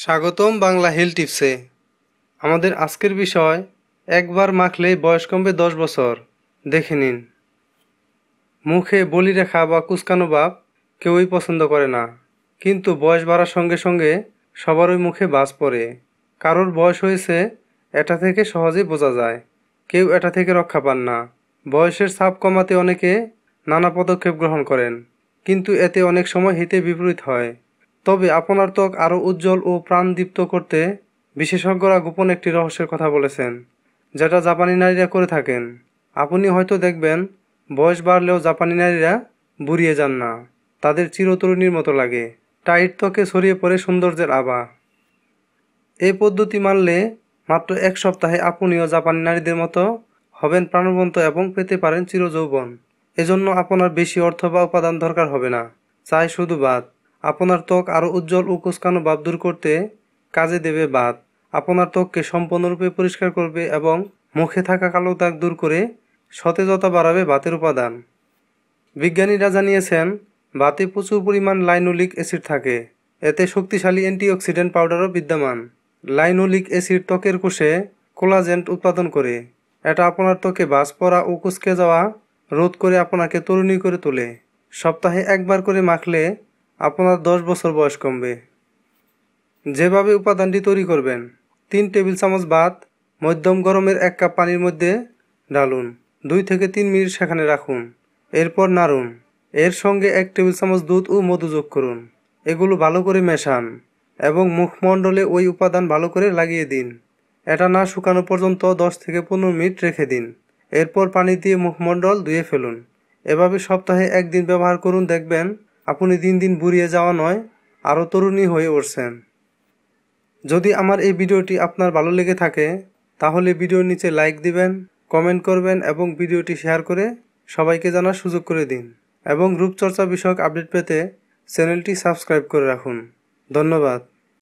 স্বাগতম বাংলা হেল টিপসে। আমাদের আজকের বিষয়, একবার মাখলেই বয়স কমবে দশ বছর। দেখে নিন। মুখে বলি রেখা বা কুচকানো ভাব কেউই পছন্দ করে না। কিন্তু বয়স বাড়ার সঙ্গে সঙ্গে সবারই মুখে বাজ পড়ে। কারোর বয়স হয়েছে, এটা থেকে সহজেই বোঝা যায়। কেউ এটা থেকে রক্ষা পান না। বয়সের চাপ কমাতে অনেকে নানা পদক্ষেপ গ্রহণ করেন। কিন্তু এতে অনেক সময় হিতে বিপরীত হয়। তবে আপনার ত্বক আরও উজ্জ্বল ও প্রাণদীপ্ত করতে বিশেষজ্ঞরা গোপন একটি রহস্যের কথা বলেছেন, যেটা জাপানি নারীরা করে থাকেন। আপনি হয়তো দেখবেন, বয়স বাড়লেও জাপানি নারীরা বুড়িয়ে যান না। তাদের চিরতরুণীর মতো লাগে। টাইট ত্বকে ছড়িয়ে পড়ে সৌন্দর্যের আভা। এই পদ্ধতি মানলে মাত্র এক সপ্তাহে আপনিও জাপানি নারীদের মতো হবেন প্রাণবন্ত এবং পেতে পারেন চিরযৌবন। এজন্য আপনার বেশি অর্থ বা উপাদান দরকার হবে না। চাই শুধু বাদ। আপনার ত্বক আরও উজ্জ্বল ও কুচকানো ভাব দূর করতে কাজে দেবে বাদ আপনার ত্বককে সম্পূর্ণরূপে পরিষ্কার করবে এবং মুখে থাকা কালো দাগ দূর করে সতেজতা বাড়াবে বাতের উপাদান। বিজ্ঞানীরা জানিয়েছেন বাতে প্রচুর পরিমাণ লাইনোলিক অ্যাসিড থাকে। এতে শক্তিশালী অ্যান্টিঅক্সিডেন্ট পাউডারও বিদ্যমান। লাইনোলিক অ্যাসিড ত্বকের কোষে কোলাজেন্ট উৎপাদন করে। এটা আপনার ত্বকে বাস পড়া ও কুচকে যাওয়া রোধ করে আপনাকে তরুণী করে তোলে। সপ্তাহে একবার করে মাখলে আপনার দশ বছর বয়স কমবে। যেভাবে উপাদানটি তৈরি করবেন, তিন টেবিল চামচ ভাত, মধ্যম গরমের এক কাপ পানির মধ্যে ডালুন দুই থেকে তিন মিনিট সেখানে রাখুন, এরপর নাড়ুন। এর সঙ্গে এক টেবিল চামচ দুধ ও মধু যোগ করুন। এগুলো ভালো করে মেশান এবং মুখমণ্ডলে ওই উপাদান ভালো করে লাগিয়ে দিন। এটা না শুকানো পর্যন্ত দশ থেকে পনেরো মিনিট রেখে দিন। এরপর পানি দিয়ে মুখমণ্ডল ধুয়ে ফেলুন। এভাবে সপ্তাহে একদিন ব্যবহার করুন, দেখবেন আপনি দিন দিন বুড়িয়ে যাওয়া নয়, আরও তরুণী হয়ে উঠছেন। যদি আমার এই ভিডিওটি আপনার ভালো লেগে থাকে, তাহলে ভিডিওর নিচে লাইক দিবেন কমেন্ট করবেন এবং ভিডিওটি শেয়ার করে সবাইকে জানার সুযোগ করে দিন এবং রূপচর্চা বিষয়ক আপডেট পেতে চ্যানেলটি সাবস্ক্রাইব করে রাখুন। ধন্যবাদ।